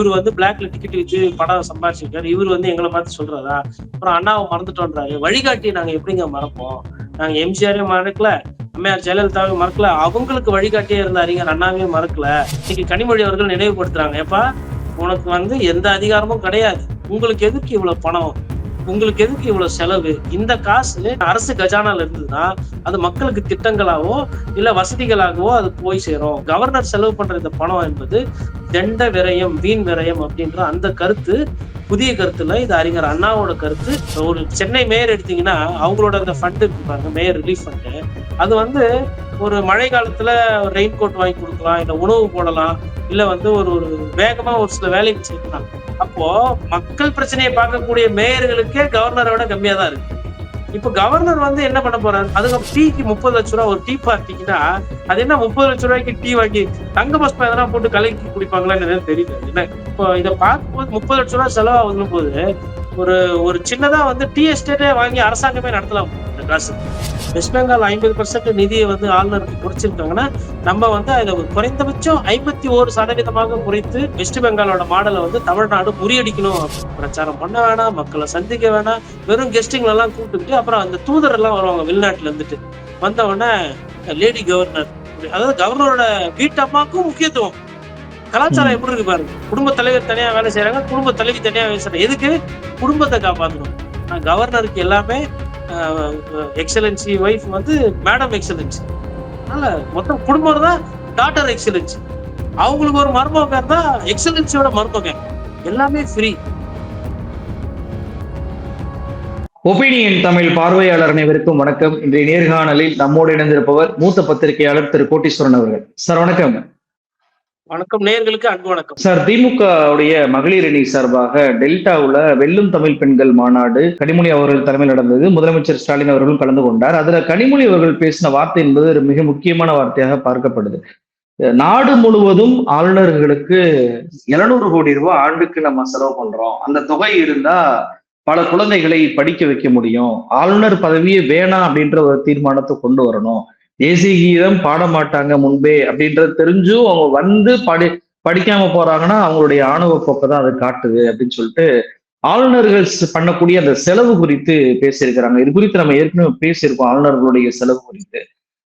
இவர் வந்து பிளாக்ல டிக்கெட் வச்சு படம் சம்பாதிச்சிருக்காரு இவர் வந்து எங்களை பார்த்து சொல்றதா அப்புறம் அண்ணாவை மறந்துட்டோன்றாரு. வழிகாட்டி நாங்க எப்படிங்க மறப்போம்? நாங்க எம்ஜிஆரையும் மறக்கல அம்மையார் ஜெயலலிதாவையும் மறக்கல அவங்களுக்கு வழிகாட்டியே இருந்த அறிஞர் அண்ணாவையும் மறக்கல. இன்னைக்கு கனிமொழி அவர்கள் நினைவுபடுத்துறாங்க. ஏப்பா உனக்கு வந்து எந்த அதிகாரமும் கிடையாது. உங்களுக்கு எதுக்கு இவ்வளவு பணம்? உங்களுக்கு எதுக்கு இவ்வளவு செலவு? இந்த காசு அரசு கஜானால இருந்ததுன்னா அது மக்களுக்கு திட்டங்களாவோ இல்ல வசதிகளாகவோ அது போய் சேரும். கவர்னர் செலவு பண்ற இந்த பணம் என்பது தெண்ட விரயம் வீண் விரயம் அப்படின்ற அந்த கருத்து புதிய கருத்துல இது அறிஞர் அண்ணாவோட கருத்து. ஒரு சென்னை மேயர் எடுத்தீங்கன்னா அவங்களோட அந்த ஃபண்டு இருப்பாங்க மேயர் ரிலீஃப் ஃபண்டு அது வந்து ஒரு மழை காலத்துல ரெயின் கோட் வாங்கி கொடுக்கலாம் இல்லை உணவு போடலாம் இல்லை வந்து ஒரு ஒரு வேகமா ஒரு சில வேலைக்கு செய்யலாம். அப்போ மக்கள் பிரச்சனையை பார்க்கக்கூடிய மேயர்களுக்கே கவர்னரை விட கம்மியா தான் இருக்கு. இப்ப கவர்னர் வந்து என்ன பண்ண போறாரு? அதுக்கு டீக்கு முப்பது லட்ச ரூபா ஒரு டீ பார்ட்டிக்குன்னா அது என்ன முப்பது லட்ச ரூபாய்க்கு டீ வாங்கி தங்க பஸ்பா எதனா போட்டு கலக்கி குடிப்பாங்களான்னு தெரியல. என்ன இப்போ இதை பார்க்கும்போது முப்பது லட்ச ரூபா செலவாகும் போது ஒரு ஒரு சின்னதா வந்து டீ எஸ்டேட்டே வாங்கி அரசாங்கமே நடத்தலாம். இந்த காசு. வெஸ்ட் பெங்கால் ஐம்பது பர்சன்ட் நிதியை வந்து ஆளுநருக்கு குறைச்சிருக்காங்கன்னா நம்ம வந்து அதை குறைந்தபட்சம் ஐம்பத்தி ஒரு சதவீதமாக குறைத்து வெஸ்ட் பெங்காலோட மாடலை வந்து தமிழ்நாடு முறியடிக்கணும் பிரச்சாரம் பண்ண வேணாம் மக்களை சந்திக்க வேணாம். வெறும் கெஸ்டிங்ல எல்லாம் கூப்பிட்டுக்கிட்டு அப்புறம் அந்த தூதர் எல்லாம் வருவாங்க வெளிநாட்டுல இருந்துட்டு. வந்தவொடனே லேடி கவர்னர் அதாவது கவர்னரோட வீட்டம்மாக்கும் முக்கியத்துவம். கலாச்சாரம் எப்படி இருக்கு பாருங்க. குடும்ப தலைவர் தனியா வேலை செய்யறாங்க குடும்ப தலைவி தனியா வேலை செய்யறாங்க எதுக்கு? குடும்பத்தை காப்பாற்றணும் கவர்னருக்கு எல்லாமே எக்ஸலன்சி ஒய்ஃப் வந்து மேடம் எக்ஸலன்சி அதனால மொத்தம் குடும்பம் தான் டாட்டர் எக்ஸலன்சி அவங்களுக்கு ஒரு மருமகன் தான் எக்ஸலன்சியோட மருமகன். எல்லாமே ஃப்ரீ ஒப்பீனியன் தமிழ் பார்வையாளர் அனைவருக்கும் வணக்கம். இன்றைய நேர்காணலில் நம்மோடு இணைந்திருப்பவர் மூத்த பத்திரிகையாளர் திரு கோட்டீஸ்வரன் அவர்கள். சார் வணக்கம். வணக்கம் நேர்களுக்கு அன்பு வணக்கம். சார் திமுக உடைய மகளிர் அணி சார்பாக டெல்டாவுல வெல்லும் தமிழ் பெண்கள் மாநாடு கனிமொழி அவர்கள் தலைமையில் நடந்தது. முதலமைச்சர் ஸ்டாலின் அவர்களும் கலந்து கொண்டார். அதுல கனிமொழி அவர்கள் பேசின வார்த்தை என்பது ஒரு மிக முக்கியமான வார்த்தையாக பார்க்கப்படுது. நாடு முழுவதும் ஆளுநர்களுக்கு எழுநூறு கோடி ரூபாய் ஆண்டுக்கு நம்ம செலவு பண்றோம். அந்த தொகை இருந்தா பல குழந்தைகளை படிக்க வைக்க முடியும். ஆளுநர் பதவியே வேணாம் அப்படின்ற ஒரு தீர்மானத்தை கொண்டு வரணும். தேசிய கீதம் பாட மாட்டாங்க முன்பே அப்படின்றது தெரிஞ்சும் அவங்க வந்து படி படிக்காம போறாங்கன்னா அவங்களுடைய ஆணவ போக்கை தான் அது காட்டுது அப்படின்னு சொல்லிட்டு ஆளுநர்கள் பண்ணக்கூடிய அந்த செலவு குறித்து பேசியிருக்கிறாங்க. இது குறித்து நம்ம ஏற்கனவே பேசியிருக்கோம் ஆளுநர்களுடைய செலவு குறித்து.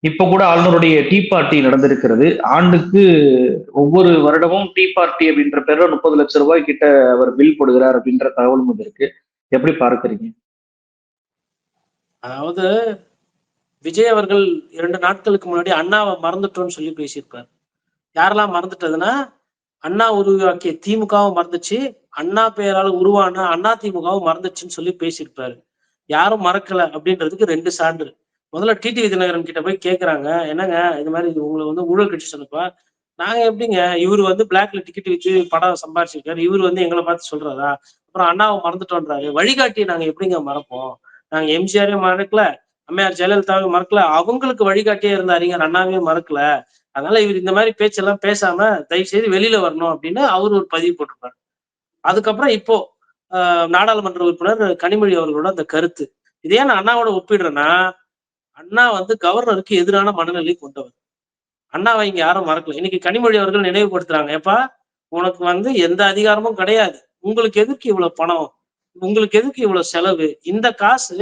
இப்ப கூட ஆளுநருடைய டீ பார்ட்டி நடந்திருக்கிறது. ஆண்டுக்கு ஒவ்வொரு வருடமும் டீ பார்ட்டி அப்படின்ற பேர்ல முப்பது லட்சம் ரூபாய் கிட்ட அவர் பில் போடுகிறார் அப்படின்ற தகவலும் வந்து இருக்கு எப்படி பார்க்குறீங்க? அதாவது விஜய் அவர்கள் இரண்டு நாட்களுக்கு முன்னாடி அண்ணாவை மறந்துட்டோம்னு சொல்லி பேசியிருப்பார். யாரெல்லாம் மறந்துட்டதுன்னா அண்ணா உருவாக்கிய திமுகவும் மறந்துச்சு அண்ணா பெயரால் உருவான அண்ணா திமுகவும் மறந்துச்சுன்னு சொல்லி பேசியிருப்பாரு. யாரும் மறக்கல அப்படின்றதுக்கு ரெண்டு சான்று. முதல்ல டிடி தினகரன் கிட்ட போய் கேட்குறாங்க என்னங்க இது மாதிரி உங்களை வந்து ஊழல் கட்சி சொன்னப்பா? நாங்க எப்படிங்க? இவர் வந்து பிளாக்ல டிக்கெட் வச்சு படம் சம்பாதிச்சிருக்காரு இவர் வந்து எங்களை பார்த்து சொல்றாரா? அப்புறம் அண்ணாவை மறந்துட்டோன்றாரு. வழிகாட்டி நாங்க எப்படிங்க மறப்போம்? நாங்க எம்ஜிஆரையும் மறக்கல அம்மையார் ஜெயலலிதாவை மறக்கல. அவங்களுக்கு வழிகாட்டியே இருந்த அறிஞர் அண்ணாவையும் மறக்கல. அதனால இவர் இந்த மாதிரி பேச்செல்லாம் பேசாம தயவு செய்து வெளியில வரணும் அப்படின்னு அவர் ஒரு பதிவு போட்டிருப்பாரு. அதுக்கப்புறம் இப்போ நாடாளுமன்ற உறுப்பினர் கனிமொழி அவர்களோட அந்த கருத்து. இதே நான் அண்ணாவோட ஒப்பிடுறேன்னா அண்ணா வந்து கவர்னருக்கு எதிரான மனநிலை கொண்டவர் அண்ணாவை இங்க யாரும் மறக்கல. இன்னைக்கு கனிமொழி அவர்கள் நினைவுபடுத்துறாங்க. ஏப்பா உனக்கு வந்து எந்த அதிகாரமும் கிடையாது. உங்களுக்கு எதுக்கு இவ்வளவு பணம்? உங்களுக்கு எதுக்கு இவ்வளவு செலவு? இந்த காசு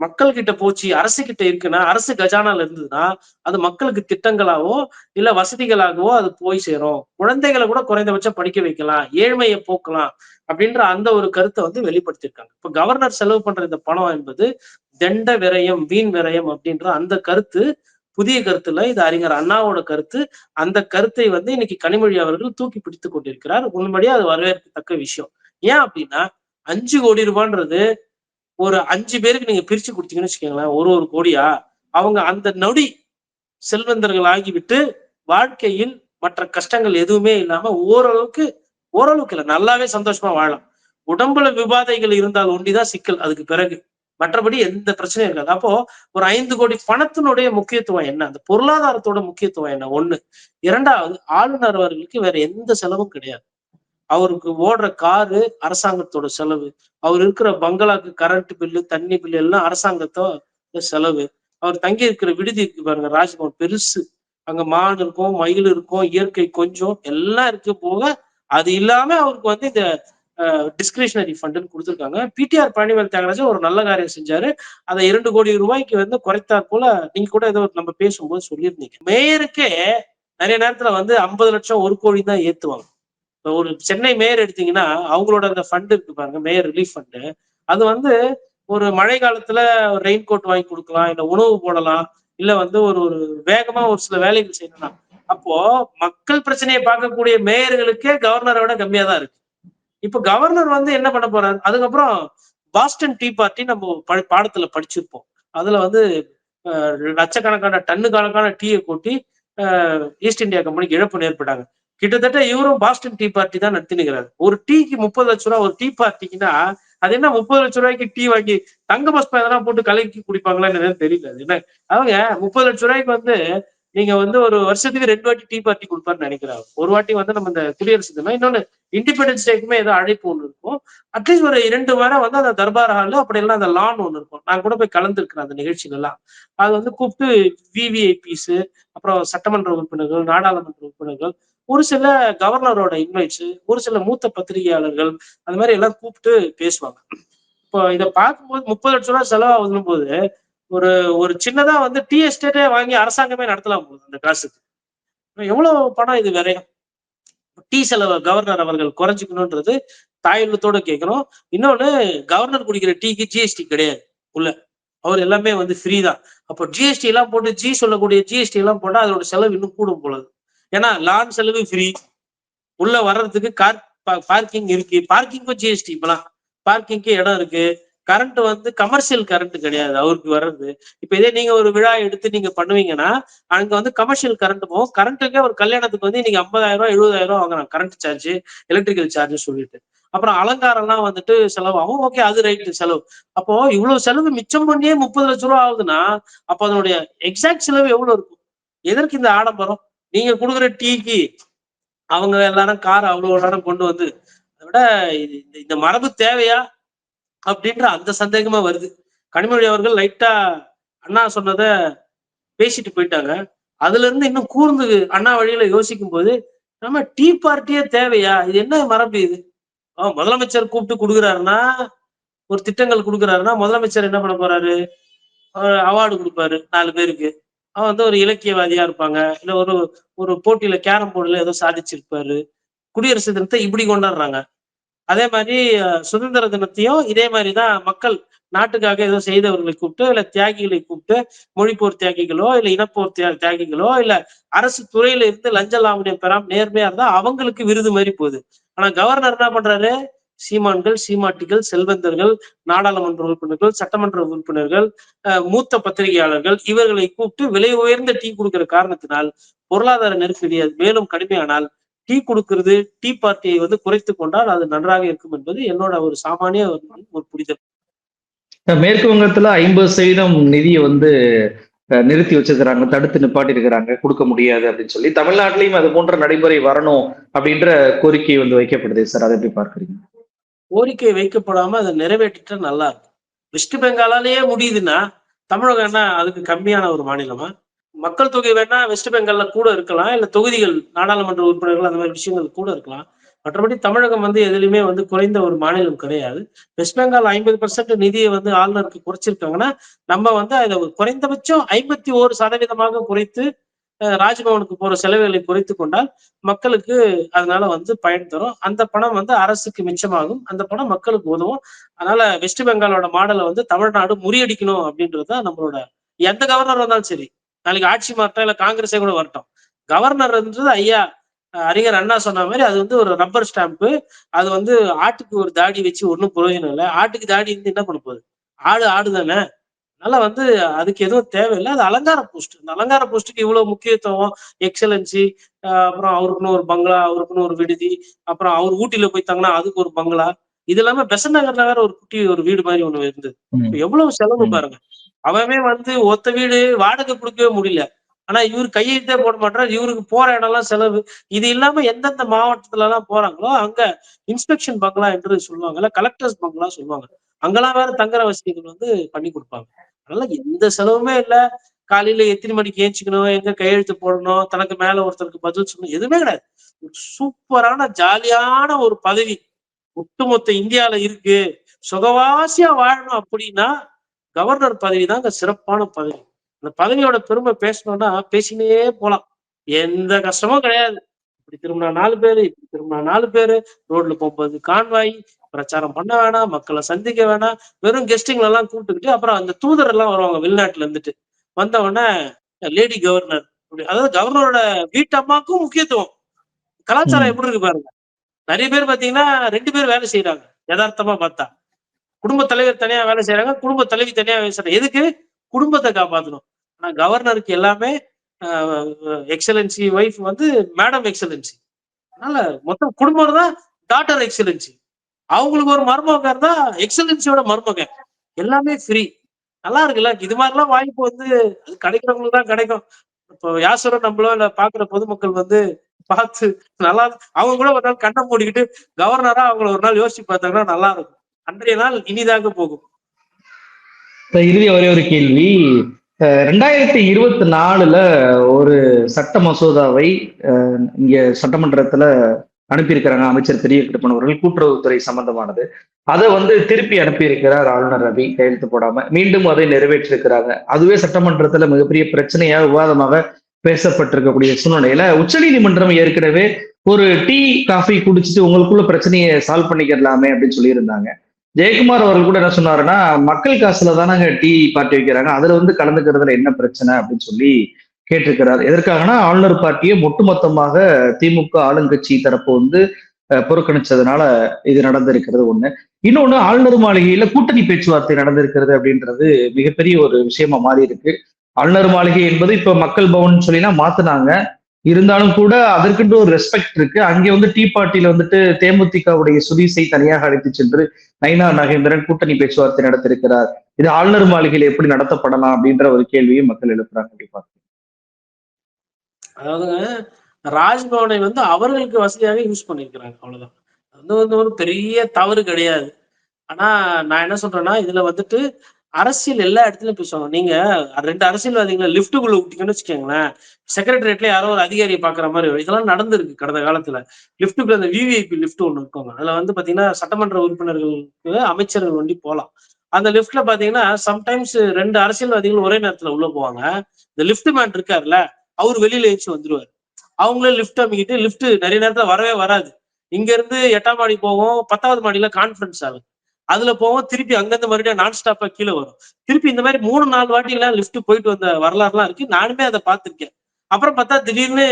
மக்கள் கிட்ட போச்சு அரசு கிட்ட இருக்குன்னா அரசு கஜானால இருந்ததுன்னா அது மக்களுக்கு திட்டங்களாவோ இல்ல வசதிகளாகவோ அது போய் சேரும். குழந்தைகளை கூட குறைந்தபட்சம் படிக்க வைக்கலாம் ஏழ்மையை போக்கலாம் அப்படின்ற அந்த ஒரு கருத்தை வந்து வெளிப்படுத்தியிருக்காங்க. இப்ப கவர்னர் செலவு பண்ற இந்த பணம் என்பது தெண்ட விரயம் வீண் விரயம் அப்படின்ற அந்த கருத்து புதிய கருத்துல இது அறிஞர் அண்ணாவோட கருத்து அந்த கருத்தை வந்து இன்னைக்கு கனிமொழி அவர்கள் தூக்கி பிடித்து கொண்டிருக்கிறார். உண்மையா அது வரவேற்கத்தக்க விஷயம். ஏன் அப்படின்னா அஞ்சு கோடி ரூபான்றது ஒரு அஞ்சு பேருக்கு நீங்க பிரிச்சு கொடுத்தீங்கன்னு வச்சுக்கோங்களேன் ஒரு ஒரு கோடியா அவங்க அந்த நொடி செல்வந்தர்கள் ஆகிவிட்டு வாழ்க்கையில் மற்ற கஷ்டங்கள் எதுவுமே இல்லாம ஓரளவுக்கு ஓரளவுக்கு இல்லை நல்லாவே சந்தோஷமா வாழலாம். உடம்புல விவாதைகள் இருந்தால் ஒண்டிதான் சிக்கல் அதுக்கு பிறகு. மற்றபடி எந்த பிரச்சனையும் இருக்காது. அப்போ ஒரு ஐந்து கோடி பணத்தினுடைய முக்கியத்துவம் என்ன? அந்த பொருளாதாரத்தோட முக்கியத்துவம் என்ன? ஒண்ணு. இரண்டாவது ஆளுநர் அவர்களுக்கு வேற எந்த செலவும் கிடையாது. அவருக்கு ஓடுற காரு அரசாங்கத்தோட செலவு. அவர் இருக்கிற பங்களாக்கு கரண்ட் பில்லு தண்ணி பில்லு எல்லாம் அரசாங்கத்தோட செலவு. அவர் தங்கி இருக்கிற விடுதி இருக்கு பாருங்க ராஜ்பவன் பெருசு. அங்க மான் இருக்கும் மயில் இருக்கும் இயற்கை கொஞ்சம் எல்லாம் இருக்கு போக அது இல்லாம அவருக்கு வந்து இந்த டிஸ்கிரிஷனரி ஃபண்டுன்னு கொடுத்துருக்காங்க. பிடிஆர் பழனிவேல் தியாகராஜன் ஒரு நல்ல காரியம் செஞ்சாரு. அதை இரண்டு கோடி ரூபாய்க்கு வந்து குறைத்தாற் போல நீங்க கூட ஏதோ நம்ம பேசும்போது சொல்லியிருந்தீங்க. மேயருக்கே நிறைய நேரத்துல வந்து ஐம்பது லட்சம் ஒரு கோடி தான் ஏத்துவாங்க. ஒரு சென்னை மேயர் எடுத்தீங்கன்னா அவங்களோட அந்த ஃபண்டு இருக்கு பாருங்க மேயர் ரிலீஃப் ஃபண்டு அது வந்து ஒரு மழை காலத்துல ரெயின் கோட் வாங்கி கொடுக்கலாம் இல்ல உணவு போடலாம் இல்ல வந்து ஒரு ஒரு வேகமா ஒரு சில வேலைகள் செய்யலாம் அப்போ மக்கள் பிரச்சனையை பார்க்கக்கூடிய மேயர்களுக்கே கவர்னரை விட கம்மியா தான் இருக்கு. இப்ப கவர்னர் வந்து என்ன பண்ண போறாரு? அதுக்கப்புறம் பாஸ்டன் டீ பார்ட்டி நம்ம பாடத்துல படிச்சிருப்போம். அதுல வந்து லட்சக்கணக்கான டன்னு கணக்கான டீயை கூட்டி அஹ், ஈஸ்ட் இந்தியா கம்பெனிக்கு இழப்பு ஏற்பட்டாங்க. கிட்டத்தட்ட இவரும் பாஸ்டன் டீ பார்ட்டி தான் நடத்தினுக்கிறாரு ஒரு டீக்கு முப்பது லட்ச ரூபா ஒரு டீ பார்ட்டிக்குன்னா அது என்ன முப்பது லட்ச ரூபாய்க்கு டீ வாங்கி தங்க பஸ்பா எதனா போட்டு கலக்கி குடிப்பாங்களான்னு தெரியல. அது என்ன? அவங்க முப்பது லட்ச ரூபாய்க்கு வந்து நீங்க வந்து ஒரு வருஷத்துக்கு ரெண்டு வாட்டி டீ பார்ட்டி கொடுப்பாருன்னு நினைக்கிறாங்க. ஒரு வாட்டி வந்து நம்ம இந்த குடியரசு தினம் இன்னொன்னு இண்டிபெண்டன்ஸ் டேக்குமே ஏதோ அழைப்பு ஒன்று இருக்கும். அட்லீஸ்ட் ஒரு இரண்டு வாரம் வந்து அந்த தர்பார் ஹாலு அப்படி எல்லாம் அந்த லான் ஒன்று இருக்கும். நான் கூட போய் கலந்துருக்கிறேன் அந்த நிகழ்ச்சியில எல்லாம் அது வந்து கூப்பிட்டு விவிஐபிஸ் அப்புறம் சட்டமன்ற உறுப்பினர்கள் நாடாளுமன்ற உறுப்பினர்கள் ஒரு சில கவர்னரோட இன்வைட்ஸ் ஒரு சில மூத்த பத்திரிகையாளர்கள் அந்த மாதிரி எல்லாம் கூப்பிட்டு பேசுவாங்க. இப்போ இதை பார்க்கும்போது முப்பது லட்சம் ரூபாய் செலவாகுதுன்னு போது ஒரு ஒரு சின்னதா வந்து டீ எஸ்டேட்டே வாங்கி அரசாங்கமே நடத்தலாம் போகுது அந்த காசுக்கு. எவ்வளவு பணம் இது விரையும் டீ செலவு கவர்னர் அவர்கள் குறைஞ்சிக்கணும்ன்றது தாயுள்ளத்தோட கேட்கணும். இன்னொன்னு கவர்னர் குடிக்கிற டீக்கு ஜிஎஸ்டி கிடையாது உள்ள. அவர் எல்லாமே வந்து ஃப்ரீ தான். அப்போ ஜிஎஸ்டி எல்லாம் போட்டு ஜி சொல்லக்கூடிய ஜிஎஸ்டி எல்லாம் போட்டா அதோட செலவு இன்னும் கூடும் போலது ஏன்னா லான் செலவு ஃப்ரீ உள்ள வர்றதுக்கு கார் பார்க்கிங் இருக்கு. பார்க்கிங்க்கும் ஜிஎஸ்டி இப்பெல்லாம் பார்க்கிங்க்கு இடம் இருக்கு. கரண்ட் வந்து கமர்ஷியல் கரண்ட் கிடையாது. அவருக்கு வர்றது. இப்ப இதே நீங்க ஒரு விழா எடுத்து நீங்க பண்ணுவீங்கன்னா அங்க வந்து கமர்ஷியல் கரண்ட் போகும். கரண்ட்டுக்கே ஒரு கல்யாணத்துக்கு வந்து நீங்க ஐம்பதாயிரம் ரூபாய் எழுபதாயிரம் ரூபாய் வாங்குறாங்க. கரண்ட் சார்ஜ் எலக்ட்ரிக்கல் சார்ஜ் சொல்லிட்டு. அப்புறம் அலங்காரம்லாம் வந்துட்டு செலவாகும் ஓகே அது ரைட்டு செலவு. அப்போ இவ்வளவு செலவு மிச்சம் பண்ணியே முப்பது லட்ச ரூபா ஆகுதுன்னா அப்போ அதனுடைய எக்ஸாக்ட் செலவு எவ்வளவு இருக்கும்? எதற்கு இந்த ஆடம்பரம்? நீங்க கொடுக்குற டீக்கு அவங்க எல்லாரும் கார் அவ்வளோ நேரம் கொண்டு வந்து அதை விட இந்த- இந்த மரபு தேவையா? அப்படின்ற அந்த சந்தேகமா வருது. கனிமொழி அவர்கள் லைட்டா அண்ணா சொன்னதை பேசிட்டு போயிட்டாங்க. அதுல இருந்து இன்னும் கூர்ந்து அண்ணா வழியில யோசிக்கும் போது நம்ம டீ பார்ட்டியே தேவையா? இது என்ன மரபு இது? முதலமைச்சர் கூப்பிட்டு கொடுக்குறாருன்னா ஒரு திட்டங்கள் கொடுக்குறாருன்னா முதலமைச்சர் என்ன பண்ண போறாரு? அவார்டு கொடுப்பாரு நாலு பேருக்கு. அவன் வந்து ஒரு இலக்கியவாதியா இருப்பாங்க. இல்ல ஒரு ஒரு போட்டியில கேரம் போர்டுல ஏதோ சாதிச்சிருப்பாரு. குடியரசு தினத்தை இப்படி கொண்டாடுறாங்க. அதே மாதிரி சுதந்திர தினத்தையும் இதே மாதிரிதான் மக்கள் நாட்டுக்காக ஏதோ செய்தவர்களை கூப்பிட்டு இல்ல தியாகிகளை கூப்பிட்டு மொழிப்போர் தியாகிகளோ இல்ல இனப்போர் தியா தியாகிகளோ இல்ல அரசு துறையில இருந்து லஞ்ச லாவணியம் பெறாம நேர்மையா இருந்தா அவங்களுக்கு விருது மாதிரி போகுது. ஆனா கவர்னர் என்ன பண்றாரு? சீமான்கள் சீமாட்டிகள் செல்வந்தர்கள் நாடாளுமன்ற உறுப்பினர்கள் சட்டமன்ற உறுப்பினர்கள் அஹ், மூத்த பத்திரிகையாளர்கள் இவர்களை கூப்பிட்டு விலை உயர்ந்த டீ கொடுக்கிற காரணத்தினால் பொருளாதார நெருக்கடி மேலும் கடுமையானால் டீ கொடுக்கிறது டீ பார்ட்டியை வந்து குறைத்து கொண்டால் அது நன்றாக இருக்கும் என்பது என்னோட ஒரு சாமானிய ஒரு புரிதல். மேற்கு வங்கத்துல ஐம்பது சதவீதம் நிதியை வந்து அஹ், நிறுத்தி வச்சிருக்கிறாங்க தடுத்து நிப்பாட்டி இருக்கிறாங்க கொடுக்க முடியாது அப்படின்னு சொல்லி. தமிழ்நாட்டிலையும் அது போன்ற நடைமுறை வரணும் அப்படின்ற கோரிக்கை வந்து வைக்கப்படுது சார். அதை எப்படி பார்க்குறீங்க? கோரிக்கை வைக்கப்படாம அதை நிறைவேற்றிட்டா நல்லா இருக்கும். வெஸ்ட் பெங்காலாலேயே முடியுதுன்னா தமிழகம் என்ன அதுக்கு கம்மியான ஒரு மாநிலமா? மக்கள் தொகை வேணா வெஸ்ட் பெங்கால்ல கூட இருக்கலாம் இல்ல தொகுதிகள் நாடாளுமன்ற உறுப்பினர்கள் அந்த மாதிரி விஷயங்கள் கூட இருக்கலாம். மற்றபடி தமிழகம் வந்து எதுலையுமே வந்து குறைந்த ஒரு மாநிலம் கிடையாது. வெஸ்ட் பெங்கால் ஐம்பது பர்சன்ட் நிதியை வந்து ஆளுநருக்கு குறைச்சிருக்காங்கன்னா நம்ம வந்து அதை குறைந்தபட்சம் ஐம்பத்தி ஓரு சதவீதமாக குறைத்து ராஜ்பவனுக்கு போற செலவுகளை குறைத்து கொண்டால் மக்களுக்கு அதனால வந்து பயன் தரும். அந்த பணம் வந்து அரசுக்கு மிச்சமாகும். அந்த பணம் மக்களுக்கு உதவும். அதனால வெஸ்ட் பெங்காலோட மாடலை வந்து தமிழ்நாடு முறியடிக்கணும் அப்படின்றது தான் நம்மளோட எந்த கவர்னர் வந்தாலும் சரி. நாளைக்கு ஆட்சி மாற்றம் இல்ல காங்கிரஸே கூட வரட்டும். கவர்னர்ன்றது ஐயா அறிஞர் அண்ணா சொன்ன மாதிரி அது வந்து ஒரு ரப்பர் ஸ்டாம்ப்பு அது வந்து ஆட்டுக்கு ஒரு தாடி வச்சு ஒன்றும் பிரயோஜனம் இல்லை. ஆட்டுக்கு தாடி இருந்து என்ன பண்ண போகுது? ஆடு ஆடு தானே அதனால வந்து அதுக்கு எதுவும் தேவையில்லை. அது அலங்கார போஸ்ட் இந்த அலங்கார போஸ்ட்டுக்கு இவ்வளவு முக்கியத்துவம் எக்ஸலன்சி அப்புறம் அவருக்குன்னு ஒரு பங்களா அவருக்குன்னு ஒரு விடுதி அப்புறம் அவர் ஊட்டியில போய் தங்கினா அதுக்கு ஒரு பங்களா. இது இல்லாம பெசன் நகர்ல வேற ஒரு குட்டி ஒரு வீடு மாதிரி ஒண்ணு இருந்தது. எவ்வளவு செலவு. பாருங்க. அவவே வந்து ஒத்த வீடு வாடகை கொடுக்கவே முடியல. ஆனா இவர் கையெழுத்தே போட மாட்டாரு இவருக்கு போற இடம்லாம் செலவு. இது இல்லாம எந்தெந்த மாவட்டத்துல எல்லாம் போறாங்களோ அங்க இன்ஸ்பெக்ஷன் பங்களா என்று சொல்லுவாங்கல்ல கலெக்டர்ஸ் பங்களா சொல்லுவாங்க. அங்கெல்லாம் வேற தங்குற வசதிகள் வந்து பண்ணி கொடுப்பாங்க. அதனால எந்த செலவுமே இல்லை. காலையில எத்தனை மணிக்கு ஏஞ்சிக்கணும் எங்க கையெழுத்து போடணும் தனக்கு மேல ஒருத்தருக்கு பதில் சொல்லணும் எதுவுமே கிடையாது. ஒரு சூப்பரான ஜாலியான ஒரு பதவி ஒட்டுமொத்த இந்தியால இருக்கு. சுகவாசியா வாழணும் அப்படின்னா கவர்னர் பதவி தாங்க சிறப்பான பதவி. அந்த பதவியோட பெருமை பேசணும்னா பேசினே போலாம். எந்த கஷ்டமும் கிடையாது. இப்படி திரும்பினா நாலு பேரு இப்படி திரும்பினா நாலு பேரு ரோட்ல போகும்போது கான்வாய் பிரச்சாரம் பண்ண வேணாம் மக்களை சந்திக்க வேணாம். வெறும் கெஸ்டிங்களை எல்லாம் கூப்பிட்டுக்கிட்டு அப்புறம் அந்த தூதர் எல்லாம் வருவாங்க வெளிநாட்டுல இருந்துட்டு. வந்த உடனே லேடி கவர்னர் அதாவது கவர்னரோட வீட்டம்மாக்கும் முக்கியத்துவம். கலாச்சாரம். எப்படி இருக்கு பாருங்க. நிறைய பேர் பாத்தீங்கன்னா ரெண்டு பேர் வேலை செய்யறாங்க யதார்த்தமா பார்த்தா. குடும்ப தலைவர் தனியா வேலை செய்யறாங்க குடும்ப தலைவி தனியா வேலை செய்யறாங்க எதுக்கு? குடும்பத்தை காப்பாத்தணும். ஆனா கவர்னருக்கு எல்லாமே எக்ஸலன்சி ஒய்ஃப் வந்து மேடம் எக்ஸலன்சி அதனால மொத்தம் குடும்பம் தான் டாட்டர் எக்ஸலன்சி அவங்களுக்கு ஒரு மருமகன் இருந்தா எக்ஸலன்சியோட மருமகன். எல்லாமே ஃப்ரீ நல்லா இருக்குல்ல? இது மாதிரிலாம் வாய்ப்பு வந்து அது கிடைக்கிறவங்களுக்கு தான் கிடைக்கும். இப்போ யாசரும் நம்மளோ இல்ல பாக்குற பொதுமக்கள் வந்து பார்த்து நல்லா அவங்க கூட ஒரு நாள் கண்ணை மூடிக்கிட்டு கவர்னரா அவங்கள ஒரு நாள் யோசிச்சு பார்த்தாங்கன்னா நல்லா இருக்கும். அன்றைய நாள் இனிதாக போகும். இறுதி ஒரே ஒரு கேள்வி. அஹ் ரெண்டாயிரத்தி இருபத்தி நாலுல ஒரு சட்ட மசோதாவை அஹ், இங்க சட்டமன்றத்துல அனுப்பியிருக்கிறாங்க. அமைச்சர் பெரிய கிருப்பன் அவர்கள் கூட்டுறவுத்துறை சம்பந்தமானது. அதை வந்து திருப்பி அனுப்பியிருக்கிறார் ஆளுநர் ரவி கையெழுத்து போடாம. மீண்டும் அதை நிறைவேற்றிருக்கிறாங்க அதுவே சட்டமன்றத்துல மிகப்பெரிய பிரச்சனையா விவாதமாக பேசப்பட்டிருக்கக்கூடிய சூழ்நிலையில உச்சநீதிமன்றம் ஏற்கனவே ஒரு டீ காஃபி குடிச்சிட்டு உங்களுக்குள்ள பிரச்சனையை சால்வ் பண்ணிக்கிறலாமே அப்படின்னு சொல்லியிருந்தாங்க. ஜெயக்குமார் அவர்கள் கூட என்ன சொன்னாருன்னா மக்கள் காசுல தானங்க டீ பார்ட்டி வைக்கிறாங்க. அதுல வந்து கலந்துக்கிறதுல என்ன பிரச்சனை அப்படின்னு சொல்லி கேட்டிருக்கிறார். எதற்காகனா ஆளுநர் பார்ட்டியை ஒட்டுமொத்தமாக திமுக ஆளுங்கட்சி தரப்பு வந்து புறக்கணிச்சதுனால இது நடந்திருக்கிறது ஒண்ணு. இன்னொன்னு ஆளுநர் மாளிகையில கூட்டணி பேச்சுவார்த்தை நடந்திருக்கிறது அப்படின்றது மிகப்பெரிய ஒரு விஷயமா மாறி இருக்கு ஆளுநர் மாளிகை என்பது இப்ப மக்கள் பவன் சொல்லிலாம் மாத்தினாங்க. இருந்தாலும் கூட அதற்கென்று ஒரு ரெஸ்பெக்ட் இருக்கு. அங்கே வந்து டீ பார்ட்டியில வந்துட்டு தேமுதிகவுடைய சுதீசை தனியாக அழைத்து சென்று நைனா நாகேந்திரன் கூட்டணி பேச்சுவார்த்தை நடத்திருக்கிறார் இது ஆளுநர் மாளிகையில எப்படி நடத்தப்படலாம் அப்படின்ற ஒரு கேள்வியும் மக்கள் எழுப்புறாங்க. கண்டிப்பா அதாவது ராஜ்பவனை வந்து அவர்களுக்கு வசதியாக யூஸ் பண்ணிருக்கிறாங்க. அவ்வளவுதான். அது வந்து ஒரு பெரிய தவறு கிடையாது. ஆனா நான் என்ன சொல்றேன்னா இதுல வந்துட்டு அரசியல் எல்லா இடத்துலயும் பேசுவாங்க. நீங்க ரெண்டு அரசியல்வாதிகளை லிப்டுக்குள்ள விட்டீங்கன்னு வச்சுக்கோங்களேன் செக்ரட்டரியேட்ல யாரோ ஒரு அதிகாரியை பாக்குற மாதிரி இதெல்லாம் நடந்திருக்கு கடந்த காலத்துல. லிப்டுக்குள்ள அந்த விவிஐபி லிஃப்ட் ஒன்று இருக்கோங்க அதுல வந்து பாத்தீங்கன்னா சட்டமன்ற உறுப்பினர்களுக்கு அமைச்சர்கள் வண்டி போகலாம் அந்த லிஃப்ட்ல பாத்தீங்கன்னா சம்டைம்ஸ் ரெண்டு அரசியல்வாதிகள் ஒரே நேரத்துல உள்ள போவாங்க. இந்த லிஃப்ட் மேன் இருக்காருல்ல அவர் வெளியில ஏச்சு வந்துருவாரு. அவங்களே லிஃப்ட் அமைக்கிட்டு லிப்ட் நிறைய நேரத்துல வரவே வராது. இங்க இருந்து எட்டாம் மாடி போவோம் பத்தாவது மாடியில கான்ஃபரன்ஸ் ஆகும் அதுல போவோம் திருப்பி அங்கிருந்து மறுபடியும் நான் ஸ்டாப்பா கீழே வரும். திருப்பி இந்த மாதிரி மூணு நாலு வாட்டி எல்லாம் லிஃப்ட் போயிட்டு வந்த வரலாறுலாம் இருக்கு. நானுமே அதை பார்த்திருக்கேன். அப்புறம் பார்த்தா திடீர்னு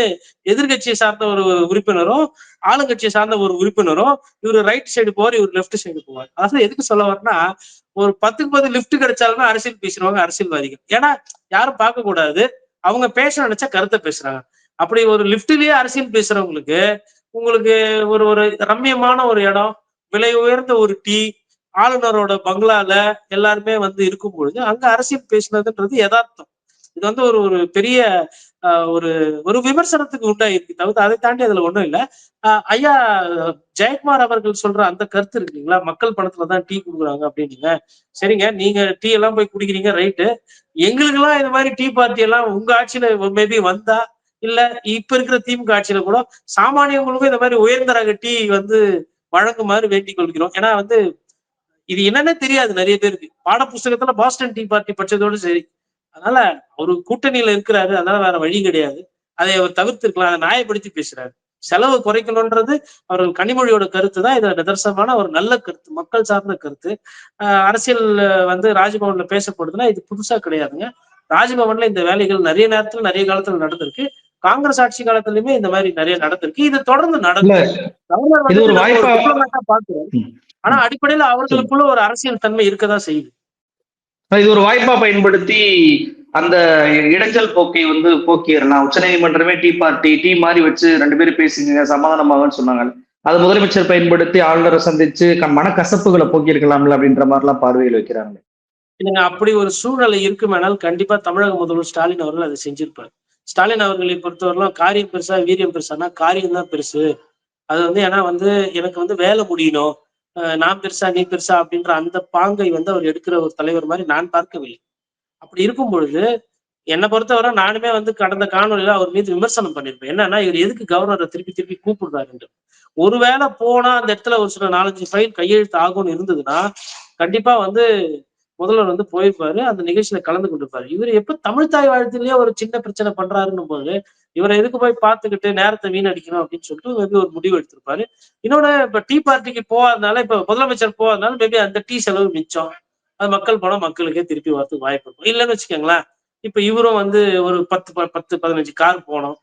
எதிர்கட்சியை சார்ந்த ஒரு உறுப்பினரும் ஆளுங்கட்சியை சார்ந்த ஒரு உறுப்பினரும் இவர் ரைட் சைடு போவார் இவர் லெஃப்ட் சைடு போவார். அதாவது எதுக்கு சொல்ல வரனா ஒரு பத்துக்கு பத்து லிஃப்ட் கிடைச்சாலுமே அரசியல் பேசுறவங்க அரசியல்வாதிகள். ஏன்னா யாரும் பார்க்க கூடாது அவங்க பேச நினைச்சா கருத்தை பேசுறாங்க. அப்படி ஒரு லிப்ட்லயே அரசியல் பேசுறவங்களுக்கு உங்களுக்கு ஒரு ஒரு ரம்மியமான ஒரு இடம் விலை உயர்ந்த ஒரு டீ ஆளுநரோட பங்களால எல்லாருமே வந்து இருக்கும் பொழுது அங்க அரசியல் பேசுனதுன்றது யதார்த்தம். இது வந்து ஒரு ஒரு பெரிய ஒரு ஒரு விமர்சனத்துக்கு உண்டாயிருக்கு. தவிர்த்து அதை தாண்டி அதுல ஒண்ணும் இல்ல. ஆஹ், ஐயா ஜெயக்குமார் அவர்கள் சொல்ற அந்த கருத்து இருக்கு இல்லைங்களா? மக்கள் பணத்துல தான் டீ குடுக்குறாங்க அப்படின்னீங்க. சரிங்க நீங்க டீ எல்லாம் போய் குடிக்கிறீங்க ரைட்டு. எங்களுக்கு எல்லாம் இந்த மாதிரி டீ பார்ட்டி எல்லாம் உங்க ஆட்சியில மேபி வந்தா இல்ல இப்ப இருக்கிற திமுக ஆட்சியில கூட சாமானியவங்களுக்கும் இந்த மாதிரி உயர்ந்த ரக டீ வந்து வழங்குமாறு வேண்டிக் கொள்கிறோம். ஏன்னா வந்து இது என்னன்னே தெரியாது நிறைய பேருக்கு. பாட புஸ்தகத்துல பாஸ்டன் டீ பார்ட்டி படிச்சதோடு சரி. அதனால ஒரு கூட்டணியில இருக்கிறாரு அதனால வேற வழி கிடையாது. அதை அவர் தவிர்த்திருக்கலாம் அதை நியாயப்படுத்தி பேசுறாரு. செலவு குறைக்கணும்ன்றது அவர்கள் கனிமொழியோட கருத்து தான். இது நிதர்சனமான ஒரு நல்ல கருத்து மக்கள் சார்ந்த கருத்து. ஆஹ் அரசியல் வந்து ராஜ்பவன்ல பேசப்படுதுன்னா இது புதுசா கிடையாதுங்க. ராஜ்பவன்ல இந்த வேலைகள் நிறைய நேரத்துல நிறைய காலத்துல நடந்திருக்கு. காங்கிரஸ் ஆட்சி காலத்துலயுமே இந்த மாதிரி நிறைய நடந்திருக்கு. இது தொடர்ந்து நடக்கும். ஆனா அடிப்படையில அவர்களுக்குள்ள ஒரு அரசியல் தன்மை இருக்கதான் செய்யுது. இது ஒரு வாய்ப்பா பயன்படுத்தி அந்த இடைஞ்சல் போக்கை வந்து போக்கிடலாம். உச்சநீதிமன்றமே டீ பார்ட்டி டீ மாதிரி வச்சு ரெண்டு பேரும் பேசுங்க சமாதானமாகன்னு சொன்னாங்க. அது முதலமைச்சர் பயன்படுத்தி ஆளுநரை சந்திச்சு மனக்கசப்புகளை போக்கியிருக்கலாம்ல அப்படின்ற மாதிரிலாம் பார்வையில் வைக்கிறாங்க இல்லைங்க அப்படி ஒரு சூழ்நிலை இருக்குமானால் கண்டிப்பா தமிழக முதல்வர் ஸ்டாலின் அவர்கள் அதை செஞ்சிருப்பார். ஸ்டாலின் அவர்களை பொறுத்தவரைலாம் காரியம் பெருசா வீரியம் பெருசானா காரியம் தான் பெருசு. அது வந்து ஏன்னா வந்து எனக்கு வந்து வேலை முடியணும். நான் பெருசா நீ பெருசா அப்படின்ற அந்த பாங்கை வந்து அவர் எடுக்கிற ஒரு தலைவர் மாதிரி நான் பார்க்கவில்லை. அப்படி இருக்கும் பொழுது என்னை பொறுத்தவரை நானுமே வந்து கடந்த காணொலியில அவர் மீது விமர்சனம் பண்ணிருப்பேன் என்னன்னா இவர் எதுக்கு கவர்னரை திருப்பி திருப்பி கூப்பிடுறாருன்னு ஒருவேளை போனா அந்த இடத்துல ஒரு சில நாலஞ்சு ஃபைல் கையெழுத்து ஆகும்னு இருந்ததுன்னா கண்டிப்பா வந்து முதல்வர் வந்து போயிருப்பாரு அந்த நிகழ்ச்சியில கலந்து கொண்டிருப்பாரு. இவர் எப்ப தமிழ் தாய் வாழ்த்துலயே ஒரு சின்ன பிரச்சனை பண்றாருன்னு போது இவரை எதுக்கு போய் பார்த்துக்கிட்டு நேரத்தை வீணடிக்கணும் அப்படின்னு சொல்லிட்டு மேபி ஒரு முடிவு எடுத்திருப்பாரு. இன்னொன்னு இப்ப டீ பார்ட்டிக்கு போகாதனால இப்ப முதலமைச்சர் போகாதனால மேபி அந்த டீ செலவு மிச்சம். அது மக்கள் பணம் மக்களுக்கே திருப்பி வரதுக்கு வாய்ப்பு இருக்கும். இல்லைன்னு வச்சுக்கோங்களேன் இப்ப இவரும் வந்து ஒரு பத்து ப- பத்து பதினஞ்சு கார் போனோம்.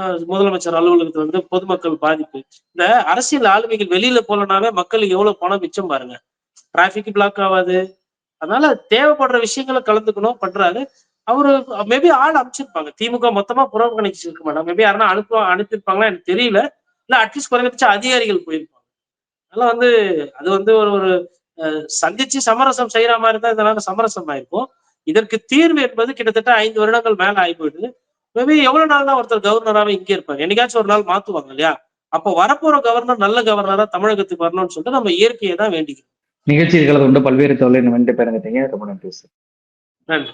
முதலமைச்சர் அலுவலகத்துல வந்து பொதுமக்கள் பாதிப்பு. இந்த அரசியல் ஆளுமைகள் வெளியில போலனாவே மக்களுக்கு எவ்வளவு பணம் மிச்சம் பாருங்க. டிராபிக் பிளாக் ஆகாது. அதனால தேவைப்படுற விஷயங்களை கலந்துக்கணும் பண்றாரு. அவரு மேபி ஆள் அனுப்பிச்சிருப்பாங்க. திமுக மொத்தமா புறக்கணிச்சிருக்க மாட்டாங்க மேபி யாருன்னா அனுப்ப அனுப்பியிருப்பாங்களா எனக்கு தெரியல. இல்ல அட்லீஸ்ட் குறைந்தபட்ச அதிகாரிகள் போயிருப்பாங்க. அதனால வந்து அது வந்து ஒரு ஒரு அஹ், சந்திச்சு சமரசம் செய்யற மாதிரி தான் இதனால சமரசம் ஆயிருக்கும். இதற்கு தீர்வு என்பது கிட்டத்தட்ட ஐந்து வருடங்கள் மேல ஆகி போயிடுது மேபி எவ்வளவு நாள் தான் ஒருத்தர் கவர்னராக இங்கே இருப்பாங்க என்னைக்காச்சும் ஒரு நாள் மாத்துவாங்க இல்லையா? அப்போ வரப்போற கவர்னர் நல்ல கவர்னரா தமிழகத்துக்கு வரணும்னு சொல்லிட்டு நம்ம இயற்கையை தான் வேண்டிக்கிறோம். நிகழ்ச்சியில் கலந்து கொண்டு பல்வேறு தொழில் வந்து பேருங்க ரொம்ப நன்றி சார். நன்றி.